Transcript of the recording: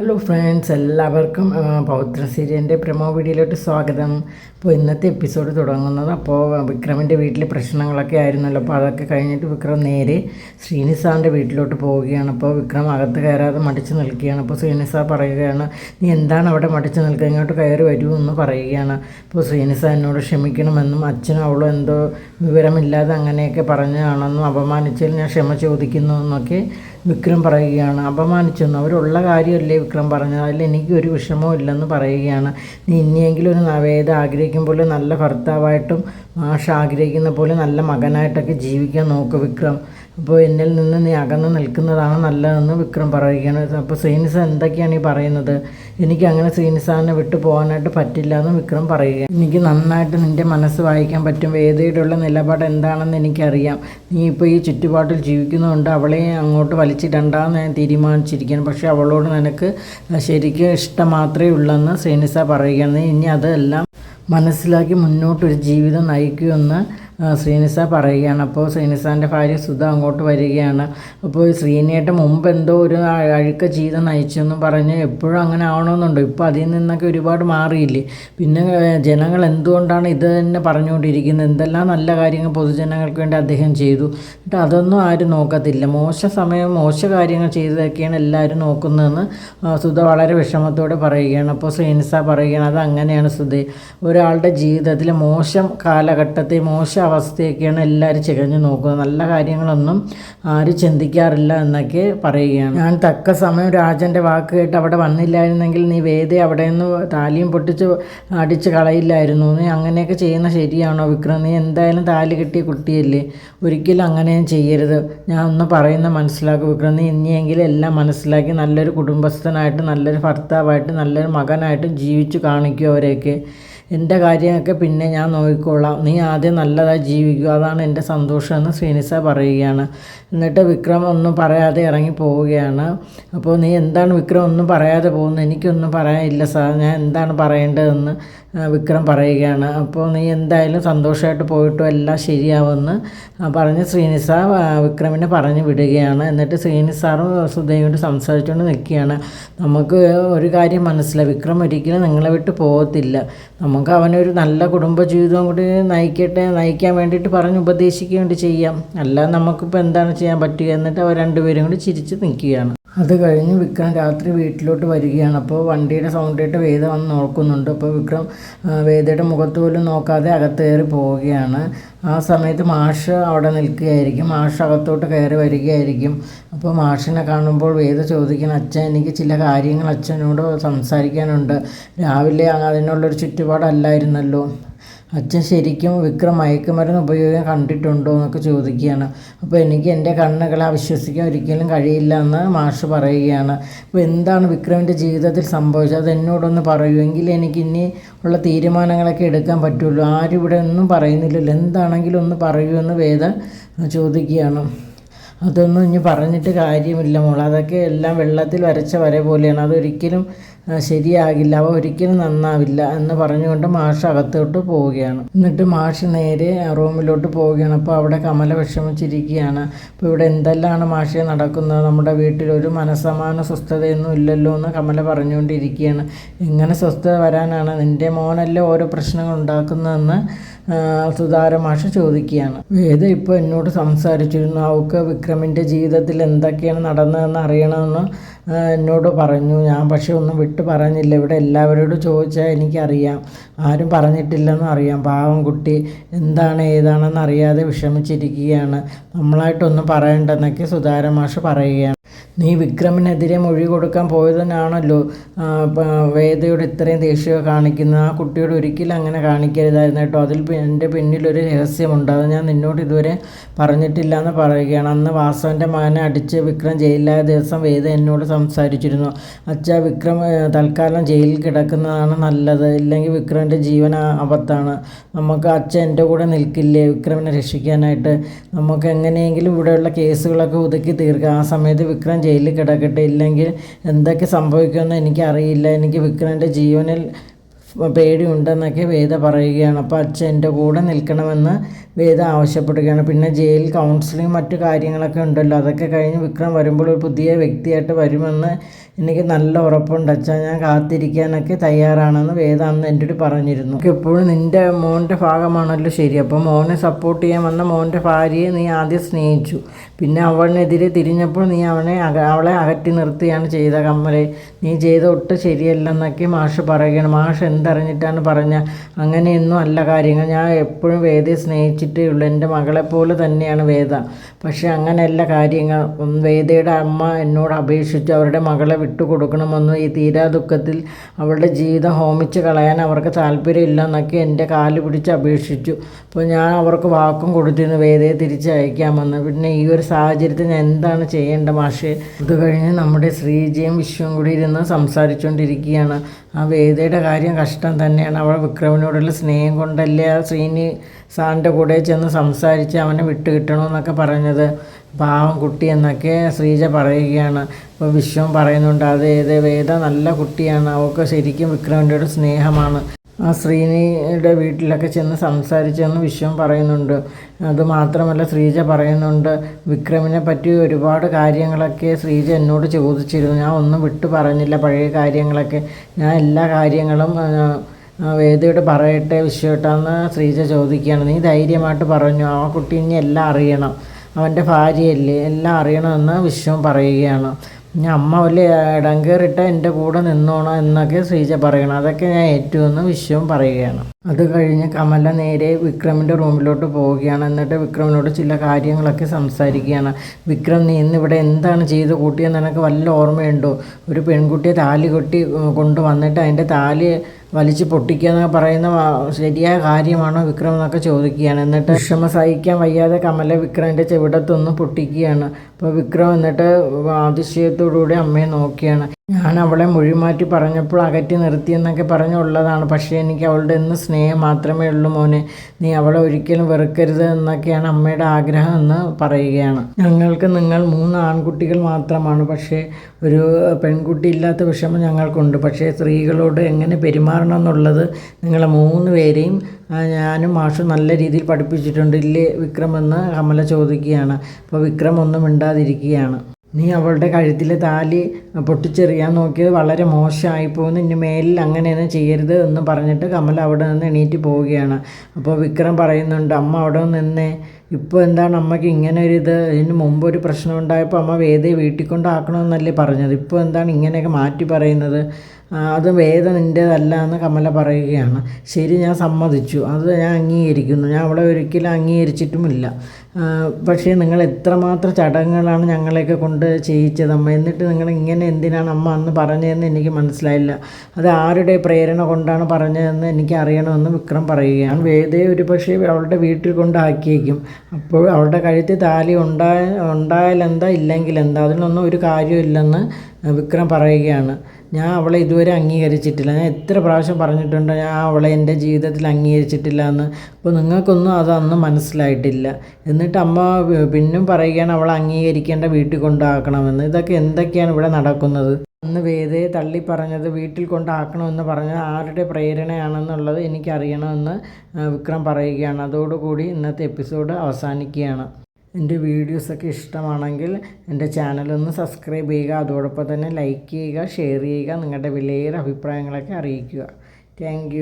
Hello friends എല്ലാവർക്കും പൗത്ര സീരിയന്റെ promo വീഡിയോയിലോട്ട് സ്വാഗതം. അപ്പോൾ ഇന്നത്തെ എപ്പിസോഡ് തുടങ്ങുന്നത് അപ്പോൾ വിക്രമിന്റെ വീട്ടിലെ പ്രശ്നങ്ങളൊക്കെ ആയിരുന്നല്ലോ. അപ്പോൾ അതൊക്കെ കഴിഞ്ഞിട്ട് വിക്രം നേരെ ശ്രീനിസാറിന്റെ വീട്ടിലോട്ട് പോവുകയാണ്. അപ്പോൾ വിക്രം അകത്ത് കയറാതെ മടിച്ചു നിൽക്കുകയാണ്. അപ്പോൾ ശ്രീനിസാർ പറയുകയാണ് നീ എന്താണ് അവിടെ മടിച്ചു നിൽക്കുക? ഇങ്ങോട്ട് കയറി വരൂ എന്ന് പറയുകയാണ്. അപ്പോൾ ശ്രീനിസാർ എന്നോട് ക്ഷമിക്കണമെന്നും അച്ഛനും അവളും എന്തോ വിവരമില്ലാതെ അങ്ങനെയൊക്കെ പറഞ്ഞതാണെന്നും അപമാനിച്ചതിൽ ഞാൻ ക്ഷമ ചോദിക്കുന്നു എന്നൊക്കെ വിക്രം പറയുകയാണ്. അപമാനിച്ചെന്ന്. അവരുള്ള കാര്യമല്ലേ വിക്രം പറഞ്ഞത്? അതിൽ എനിക്കൊരു വിഷമവും ഇല്ലെന്ന് പറയുകയാണ്. നീ ഇനിയെങ്കിലും ഒരു നവേദ ആഗ്രഹിക്കും പോലെ നല്ല ഭർത്താവായിട്ടും മാഷ ആഗ്രഹിക്കുന്ന പോലെ നല്ല മകനായിട്ടൊക്കെ ജീവിക്കാൻ നോക്ക് വിക്രം. അപ്പോൾ എന്നിൽ നിന്ന് നീ അകന്ന് നിൽക്കുന്നതാണ് നല്ലതെന്ന് വിക്രം പറയുകയാണ്. അപ്പോൾ സീനിസ എന്തൊക്കെയാണ് ഈ പറയുന്നത്? എനിക്ക് അങ്ങനെ സീനിസാറിനെ വിട്ടു പോകാനായിട്ട് പറ്റില്ല എന്ന് വിക്രം പറയുക എനിക്ക് നന്നായിട്ട് നിന്റെ മനസ്സ് വായിക്കാൻ പറ്റും. വേദയുടെയുള്ള നിലപാട് എന്താണെന്ന് എനിക്കറിയാം. നീ ഇപ്പോൾ ഈ ചുറ്റുപാട്ടിൽ ജീവിക്കുന്നതുകൊണ്ട് അവളെ അങ്ങോട്ട് വലിച്ചിടണ്ടെന്ന് ഞാൻ തീരുമാനിച്ചിരിക്കുകയാണ്. പക്ഷേ അവളോട് നിനക്ക് ശരിക്കും ഇഷ്ടം മാത്രമേ ഉള്ളെന്ന് സീനിസ പറയുകയാണ്. ഇനി അതെല്ലാം മനസ്സിലാക്കി മുന്നോട്ടൊരു ജീവിതം നയിക്കുമെന്ന് ശ്രീനിസ പറയുകയാണ്. അപ്പോൾ ശ്രീനിസാന്റെ ഭാര്യ സുധ അങ്ങോട്ട് വരികയാണ്. അപ്പോൾ ശ്രീനിയുടെ മുമ്പ് എന്തോ ഒരു അഴുക്ക ജീവിതം നയിച്ചെന്നും പറഞ്ഞ് എപ്പോഴും അങ്ങനെ ആവണമെന്നുണ്ടോ. ഇപ്പോൾ അതിൽ നിന്നൊക്കെ ഒരുപാട് മാറിയില്ലേ? പിന്നെ ജനങ്ങൾ എന്തുകൊണ്ടാണ് ഇത് തന്നെ പറഞ്ഞുകൊണ്ടിരിക്കുന്നത്? എന്തെല്ലാം നല്ല കാര്യങ്ങൾ പൊതുജനങ്ങൾക്ക് വേണ്ടി അദ്ദേഹം ചെയ്തു? എന്നിട്ട് അതൊന്നും ആരും നോക്കത്തില്ല. മോശ സമയം മോശ കാര്യങ്ങൾ ചെയ്തതൊക്കെയാണ് എല്ലാവരും നോക്കുന്നതെന്ന് സുധ വളരെ വിഷമത്തോടെ പറയുകയാണ്. അപ്പോൾ ശ്രീനിസ പറയുകയാണ് അത് അങ്ങനെയാണ് സുധ. ഒരാളുടെ ജീവിതത്തിൽ മോശം കാലഘട്ടത്തെ മോശം അവസ്ഥയൊക്കെയാണ് എല്ലാവരും ചികഞ്ഞു നോക്കുന്നത്. നല്ല കാര്യങ്ങളൊന്നും ആരും ചിന്തിക്കാറില്ല എന്നൊക്കെ പറയുകയാണ്. ഞാൻ തക്ക സമയം രാജന്റെ വാക്ക് കേട്ട് അവിടെ വന്നില്ലായിരുന്നെങ്കിൽ നീ വേദി അവിടെ നിന്ന് താലിയും പൊട്ടിച്ച് അടിച്ച് കളയില്ലായിരുന്നു. നീ അങ്ങനെയൊക്കെ ചെയ്യുന്ന ശരിയാണോ വിക്രം? നീ എന്തായാലും താലി കിട്ടിയ കുട്ടിയല്ലേ? ഒരിക്കലും അങ്ങനെയും ചെയ്യരുത്. ഞാൻ ഒന്ന് പറയുന്ന മനസ്സിലാക്കും വിക്രം. നീ ഇനിയെങ്കിലും എല്ലാം മനസ്സിലാക്കി നല്ലൊരു കുടുംബസ്ഥനായിട്ട് നല്ലൊരു ഭർത്താവായിട്ട് നല്ലൊരു മകനായിട്ടും ജീവിച്ചു കാണിക്കും അവരെയൊക്കെ. എന്റെ കാര്യമൊക്കെ പിന്നെ ഞാൻ നോക്കിക്കോളാം. നീ ആദ്യം നല്ലതായി ജീവിക്കുക അതാണ് എന്റെ സന്തോഷം എന്ന് ശ്രീനിസ പറയുകയാണ്. എന്നിട്ട് വിക്രം ഒന്നും പറയാതെ ഇറങ്ങി പോവുകയാണ്. അപ്പോൾ നീ എന്താണ് വിക്രം ഒന്നും പറയാതെ പോകുന്നത്? എനിക്കൊന്നും പറയാനില്ല സാർ. ഞാൻ എന്താണ് പറയേണ്ടതെന്ന് വിക്രം പറയുകയാണ് അപ്പോൾ നീ എന്തായാലും സന്തോഷമായിട്ട് പോയിട്ടും എല്ലാം ശരിയാവുമെന്ന് പറഞ്ഞ് ശ്രീനിസ വിക്രമിനെ പറഞ്ഞു വിടുകയാണ്. എന്നിട്ട് ശ്രീനിസാറും സുധയോട് കൊണ്ട് സംസാരിച്ചുകൊണ്ട് നിൽക്കുകയാണ്. നമുക്ക് ഒരു കാര്യം മനസ്സിലായി. വിക്രം ഒരിക്കലും നിങ്ങളെ വിട്ട് പോകത്തില്ല. നമുക്ക് അവനൊരു നല്ല കുടുംബജീവിതം കൂടി നയിക്കട്ടെ നയിക്കാൻ വേണ്ടിയിട്ട് പറഞ്ഞ് ഉപദേശിക്കുകയും ചെയ്യാം. അല്ലാതെ നമുക്കിപ്പോൾ എന്താണ് ചെയ്യാൻ പറ്റുക? എന്നിട്ട് അവർ രണ്ടുപേരും കൂടി ചിരിച്ച് നിൽക്കുകയാണ്. അത് കഴിഞ്ഞ് വിക്രം രാത്രി വീട്ടിലോട്ട് വരികയാണ്. അപ്പോൾ വണ്ടിയുടെ സൗണ്ട് കേട്ട് വേദ വന്ന് നോക്കുന്നുണ്ട്. അപ്പോൾ വിക്രം വേദയുടെ മുഖത്ത് പോലും നോക്കാതെ അകത്ത് കയറി പോവുകയാണ്. ആ സമയത്ത് മാഷ് അവിടെ നിൽക്കുകയായിരിക്കും. മാഷ് അകത്തോട്ട് കയറി വരികയായിരിക്കും. അപ്പോൾ മാഷിനെ കാണുമ്പോൾ വേദ ചോദിക്കണം അച്ഛൻ എനിക്ക് ചില കാര്യങ്ങൾ അച്ഛനോട് സംസാരിക്കാനുണ്ട്. രാവിലെ അതിനുള്ളൊരു ചുറ്റുപാടല്ലായിരുന്നല്ലോ. അച്ഛൻ ശരിക്കും വിക്രം മയക്കുമരുന്ന് ഉപയോഗം കണ്ടിട്ടുണ്ടോ എന്നൊക്കെ ചോദിക്കുകയാണ്. അപ്പോൾ എനിക്ക് എന്റെ കണ്ണുകളെ വിശ്വസിക്കാൻ ഒരിക്കലും കഴിയില്ല എന്ന് മാഷ് പറയുകയാണ്. അപ്പോൾ എന്താണ് വിക്രമിന്റെ ജീവിതത്തിൽ സംഭവിച്ചത്? അത് എന്നോടൊന്ന് പറയുമെങ്കിൽ എനിക്ക് ഇനി ഉള്ള തീരുമാനങ്ങളൊക്കെ എടുക്കാൻ പറ്റുള്ളൂ. ആരും ഇവിടെ ഒന്നും പറയുന്നില്ലല്ലോ. എന്താണെങ്കിലും ഒന്ന് പറയൂ എന്ന് വേദ ചോദിക്കുകയാണ്. അതൊന്നും ഇനി പറഞ്ഞിട്ട് കാര്യമില്ല മോൾ അതൊക്കെ എല്ലാം വെള്ളത്തിൽ വരച്ച വരെ പോലെയാണ്. അതൊരിക്കലും ശരിയാകില്ല അവ ഒരിക്കലും നന്നാവില്ല എന്ന് പറഞ്ഞുകൊണ്ട് മാഷ് അകത്തോട്ട് പോവുകയാണ്. എന്നിട്ട് മാഷ് നേരെ റൂമിലോട്ട് പോവുകയാണ്. അപ്പോൾ അവിടെ കമല വിഷമിച്ചിരിക്കുകയാണ്. അപ്പോൾ ഇവിടെ എന്തെല്ലാമാണ് മാഷെ നടക്കുന്നത്? നമ്മുടെ വീട്ടിൽ ഒരു മനസ്സമാന സ്വസ്ഥതയൊന്നും ഇല്ലല്ലോ എന്ന് കമല പറഞ്ഞുകൊണ്ടിരിക്കുകയാണ്. എങ്ങനെ സ്വസ്ഥത വരാനാണ്? നിന്റെ മോനല്ലേ ഓരോ പ്രശ്നങ്ങൾ ഉണ്ടാക്കുന്നതെന്ന് ആ, സുധാര ചോദിക്കുകയാണ്. വേദ ഇപ്പോൾ എന്നോട് സംസാരിച്ചിരുന്നു അവൾക്ക് വിക്രമിന്റെ ജീവിതത്തിൽ എന്തൊക്കെയാണ് നടന്നതെന്ന് അറിയണമെന്ന് എന്നോട് പറഞ്ഞു. ഞാൻ പക്ഷെ ഒന്നും വിട്ടു പറഞ്ഞില്ല. ഇവിടെ എല്ലാവരോടും ചോദിച്ചാൽ എനിക്കറിയാം. ആരും പറഞ്ഞിട്ടില്ലെന്ന് അറിയാം. പാവം കുട്ടി എന്താണ് ഏതാണെന്ന് അറിയാതെ വിഷമിച്ചിരിക്കുകയാണ്. നമ്മളായിട്ടൊന്നും പറയണ്ടെന്നൊക്കെ സുധാര മാഷ് പറയുകയാണ്. നീ വിക്രമിനെതിരെ മൊഴി കൊടുക്കാൻ പോയതിനാണല്ലോ വേദയോട് ഇത്രയും ദേഷ്യം കാണിക്കുന്നത്. ആ കുട്ടിയോട് ഒരിക്കലും അങ്ങനെ കാണിക്കരുതായിരുന്നു കേട്ടോ. അതിൽ എന്റെ പിന്നിലൊരു രഹസ്യമുണ്ട്. അത് ഞാൻ നിന്നോട് ഇതുവരെ പറഞ്ഞിട്ടില്ല എന്ന് പറയുകയാണ്. അന്ന് വാസവന്റെ മകനെ അടിച്ച് വിക്രം ജയിലിലായ ദിവസം വേദ എന്നോട് സംസാരിച്ചിരുന്നു. അച്ഛ വിക്രം തൽക്കാലം ജയിലിൽ കിടക്കുന്നതാണ് നല്ലത്. ഇല്ലെങ്കിൽ വിക്രമിന്റെ ജീവൻ അബദ്ധമാണ്. നമുക്ക് അച്ഛൻ എന്റെ കൂടെ നിൽക്കില്ലേ? വിക്രമിനെ രക്ഷിക്കാനായിട്ട് നമുക്ക് എങ്ങനെയെങ്കിലും ഇവിടെയുള്ള കേസുകളൊക്കെ ഒതുക്കി തീർക്കാം. ആ സമയത്ത് വിക്രം ജയിലിൽ കിടക്കട്ടെ ഇല്ലെങ്കിൽ എന്തൊക്കെ സംഭവിക്കുമെന്ന് എനിക്കറിയില്ല. എനിക്ക് വിക്രമിന്റെ ജീവനിൽ പേടിയുണ്ടെന്നൊക്കെ വേദ പറയുകയാണ്. അപ്പോൾ അച്ഛൻ എന്റെ കൂടെ നിൽക്കണമെന്ന് വേദ ആവശ്യപ്പെടുകയാണ്. പിന്നെ ജയിൽ കൗൺസിലിംഗ് മറ്റു കാര്യങ്ങളൊക്കെ ഉണ്ടല്ലോ. അതൊക്കെ കഴിഞ്ഞ് വിക്രം വരുമ്പോൾ ഒരു പുതിയ വ്യക്തിയായിട്ട് വരുമെന്ന് എനിക്ക് നല്ല ഉറപ്പുണ്ട്. അച്ഛാ ഞാൻ കാത്തിരിക്കാനൊക്കെ തയ്യാറാണെന്ന് വേദ അന്ന് എന്റെ അടുത്ത് പറഞ്ഞിരുന്നു. എപ്പോഴും നിന്റെ മോന്റെ ഭാഗമാണല്ലോ ശരി. അപ്പോൾ മോനെ സപ്പോർട്ട് ചെയ്യാൻ വന്ന മോന്റെ ഭാര്യയെ നീ ആദ്യം സ്നേഹിച്ചു. പിന്നെ അവനെതിരെ തിരിഞ്ഞപ്പോൾ നീ അവനെ അവളെ അകറ്റി നിർത്തുകയാണ് ചെയ്ത കമ്മലെ. നീ ചെയ്ത ഒട്ട് ശരിയല്ലെന്നൊക്കെ മാഷ് പറയുകയാണ്. മാഷ് എന്തറിഞ്ഞിട്ടാണ് പറഞ്ഞ. അങ്ങനെയൊന്നും അല്ല കാര്യങ്ങൾ. ഞാൻ എപ്പോഴും വേദയെ സ്നേഹിച്ചിട്ടേ ഉള്ളൂ. എന്റെ മകളെപ്പോലെ തന്നെയാണ് വേദ. പക്ഷേ അങ്ങനെയല്ല കാര്യങ്ങൾ. വേദയുടെ അമ്മ എന്നോട് അപേക്ഷിച്ച് അവരുടെ മകളെ വിട്ടുകൊടുക്കണമെന്നും. ഈ തീരാ ദുഃഖത്തിൽ അവളുടെ ജീവിതം ഹോമിച്ച് കളയാൻ അവർക്ക് താല്പര്യമില്ല എന്നൊക്കെ എന്റെ കാൽ പിടിച്ച് അപേക്ഷിച്ചു. അപ്പോൾ ഞാൻ അവർക്ക് വാക്കും കൊടുത്തിരുന്നു വേദയെ തിരിച്ചയക്കാമെന്ന്. പിന്നെ ഈ ഒരു സാഹചര്യത്തിൽ ഞാൻ എന്താണ് ചെയ്യേണ്ട മാഷേ? ഇത് കഴിഞ്ഞ് നമ്മുടെ ശ്രീജയും വിശ്വം കൂടി ഇരുന്ന് സംസാരിച്ചുകൊണ്ടിരിക്കുകയാണ്. ആ വേദയുടെ കാര്യം കഷ്ടം തന്നെയാണ്. അവൾ വിക്രമിനോടുള്ള സ്നേഹം കൊണ്ടല്ലേ ആ ശ്രീനി സാറിന്റെ കൂടെ ചെന്ന് സംസാരിച്ച് അവനെ വിട്ടുകിട്ടണമെന്നൊക്കെ പറഞ്ഞത്. പാവം കുട്ടി എന്നൊക്കെ ശ്രീജ പറയുകയാണ്. ഇപ്പോൾ വിശ്വം പറയുന്നുണ്ട് അതേത് അതെ വേദ നല്ല കുട്ടിയാണ്. അവൾക്ക് ശരിക്കും വിക്രമിന്റെ സ്നേഹമാണ്. ആ ശ്രീനിയുടെ വീട്ടിലൊക്കെ ചെന്ന് സംസാരിച്ചെന്ന് വിശ്വം പറയുന്നുണ്ട്. അതുമാത്രമല്ല ശ്രീജ പറയുന്നുണ്ട് വിക്രമിനെ പറ്റി ഒരുപാട് കാര്യങ്ങളൊക്കെ ശ്രീജ എന്നോട് ചോദിച്ചിരുന്നു. ഞാൻ ഒന്നും വിട്ടു പറഞ്ഞില്ല പഴയ കാര്യങ്ങളൊക്കെ. ഞാൻ എല്ലാ കാര്യങ്ങളും വേദിയോട് പറയട്ടെ വിശ്വട്ടാന്ന് ശ്രീജ ചോദിക്കുകയാണ്. നീ ധൈര്യമായിട്ട് പറഞ്ഞു. ആ കുട്ടി ഇനി എല്ലാം അറിയണം. അവന്റെ ഭാര്യയല്ലേ? എല്ലാം അറിയണമെന്ന് വിശ്വം പറയുകയാണ്. ഞാൻ അമ്മ വലിയ ഇടം കയറിയിട്ട് എന്റെ കൂടെ നിന്നോണം എന്നൊക്കെ ശ്രീജ പറയണം. അതൊക്കെ ഞാൻ ഏറ്റുമെന്ന് വിശ്വം പറയുകയാണ്. അത് കഴിഞ്ഞ് കമല നേരെ വിക്രമിന്റെ റൂമിലോട്ട് പോവുകയാണ്. എന്നിട്ട് വിക്രമിനോട് ചില കാര്യങ്ങളൊക്കെ സംസാരിക്കുകയാണ്. വിക്രം നീ ഇന്നിവിടെ എന്താണ് ചെയ്ത് കൂട്ടിയെന്ന് എനിക്ക് വല്ല ഓർമ്മയുണ്ടോ? ഒരു പെൺകുട്ടിയെ താലി കൊട്ടി കൊണ്ടുവന്നിട്ട് അതിന്റെ താലി വലിച്ചു പൊട്ടിക്കുക എന്നൊക്കെ പറയുന്ന ശരിയായ കാര്യമാണോ വിക്രം എന്നൊക്കെ ചോദിക്കുകയാണ്. എന്നിട്ട് വിഷമ സഹിക്കാൻ വയ്യാതെ കമല വിക്രമിന്റെ ചെവിടത്തൊന്നും പൊട്ടിക്കുകയാണ്. അപ്പോൾ വിക്രം എന്നിട്ട് അതിശയത്തോടുകൂടി അമ്മയെ നോക്കിയാണ് ഞാൻ അവളെ മൊഴിമാറ്റി പറഞ്ഞപ്പോൾ അകറ്റി നിർത്തിയെന്നൊക്കെ പറഞ്ഞുള്ളതാണ്. പക്ഷേ എനിക്ക് അവളുടെ ഇന്ന് സ്നേഹം മാത്രമേ ഉള്ളൂ മോനെ. നീ അവളെ ഒരിക്കലും വെറുക്കരുത് എന്നൊക്കെയാണ് അമ്മയുടെ ആഗ്രഹം എന്ന് പറയുകയാണ്. ഞങ്ങൾക്ക് നിങ്ങൾ മൂന്ന് ആൺകുട്ടികൾ മാത്രമാണ്. പക്ഷേ ഒരു പെൺകുട്ടി ഇല്ലാത്ത വിഷമം ഞങ്ങൾക്കുണ്ട്. പക്ഷേ സ്ത്രീകളോട് എങ്ങനെ പെരുമാറണം എന്നുള്ളത് നിങ്ങളെ മൂന്ന് പേരെയും ഞാനും മാഷും നല്ല രീതിയിൽ പഠിപ്പിച്ചിട്ടുണ്ട്. ഇല്ലേ വിക്രം എന്ന് കമല ചോദിക്കുകയാണ്. അപ്പോൾ വിക്രം ഒന്നും മിണ്ടാതിരിക്കുകയാണ്. നീ അവളുടെ കഴുത്തിലെ താലി പൊട്ടിച്ചെറിയാൻ നോക്കിയത് വളരെ മോശമായി പോകുന്നു ഇനി മേലിൽ അങ്ങനെയൊന്നും ചെയ്യരുത് എന്ന് പറഞ്ഞിട്ട് കമൽ അവിടെ നിന്ന് എണീറ്റ് പോവുകയാണ്. അപ്പോൾ വിക്രം പറയുന്നുണ്ട് അമ്മ അവിടെ നിന്നേ. ഇപ്പോൾ എന്താണ് അമ്മയ്ക്ക് ഇങ്ങനെ ഒരു ഇത്? ഇതിന് മുമ്പ് ഒരു പ്രശ്നം ഉണ്ടായപ്പോൾ അമ്മ വേദയെ വീട്ടിൽ കൊണ്ടാക്കണമെന്നല്ലേ പറഞ്ഞത്? ഇപ്പോൾ എന്താണ് ഇങ്ങനെയൊക്കെ മാറ്റി പറയുന്നത്? അത് വേദം നിന്റേതല്ല എന്ന് കമല പറയുകയാണ്. ശരി ഞാൻ സമ്മതിച്ചു. അത് ഞാൻ അംഗീകരിക്കുന്നു. ഞാൻ അവളെ ഒരിക്കലും അംഗീകരിച്ചിട്ടുമില്ല. പക്ഷേ നിങ്ങൾ എത്രമാത്രം ചടങ്ങുകളാണ് ഞങ്ങളെയൊക്കെ കൊണ്ട് ചെയ്യിച്ചത് അമ്മ? എന്നിട്ട് നിങ്ങൾ ഇങ്ങനെ എന്തിനാണ് അമ്മ അന്ന് പറഞ്ഞതെന്ന് എനിക്ക് മനസ്സിലായില്ല. അത് ആരുടെ പ്രേരണ കൊണ്ടാണ് പറഞ്ഞതെന്ന് എനിക്ക് അറിയണമെന്ന് വിക്രം പറയുകയാണ്. വേദയെ ഒരു പക്ഷേ അവളുടെ വീട്ടിൽ കൊണ്ടാക്കിയേക്കും. അപ്പോൾ അവളുടെ കഴുത്തിൽ താലി ഉണ്ടായ ഉണ്ടായാലെന്താ? ഇല്ലെങ്കിൽ എന്താ? അതിനൊന്നും ഒരു കാര്യമില്ലെന്ന് വിക്രം പറയുകയാണ്. ഞാൻ അവളെ ഇതുവരെ അംഗീകരിച്ചിട്ടില്ല. ഞാൻ എത്ര പ്രാവശ്യം പറഞ്ഞിട്ടുണ്ട് ഞാൻ അവളെ എന്റെ ജീവിതത്തിൽ അംഗീകരിച്ചിട്ടില്ല എന്ന് അപ്പോൾ നിങ്ങൾക്കൊന്നും അത് അന്ന് മനസ്സിലായിട്ടില്ല. എന്നിട്ട് അമ്മ പിന്നും പറയുകയാണ് അവളെ അംഗീകരിക്കേണ്ട വീട്ടിൽ കൊണ്ടാക്കണമെന്ന്. ഇതൊക്കെ എന്തൊക്കെയാണ് ഇവിടെ നടക്കുന്നത്? അന്ന് വേദയെ തള്ളി പറഞ്ഞത് വീട്ടിൽ കൊണ്ടാക്കണമെന്ന് പറഞ്ഞത് ആരുടെ പ്രേരണയാണെന്നുള്ളത് എനിക്കറിയണമെന്ന് വിക്രം പറയുകയാണ്. അതോടുകൂടി ഇന്നത്തെ എപ്പിസോഡ് അവസാനിക്കുകയാണ്. എന്റെ വീഡിയോസൊക്കെ ഇഷ്ടമാണെങ്കിൽ എന്റെ ചാനലൊന്ന് സബ്സ്ക്രൈബ് ചെയ്യുക അതോടൊപ്പം തന്നെ ലൈക്ക് ചെയ്യുക ഷെയർ ചെയ്യുക നിങ്ങളുടെ വിലയേറെ അഭിപ്രായങ്ങളൊക്കെ അറിയിക്കുക. താങ്ക്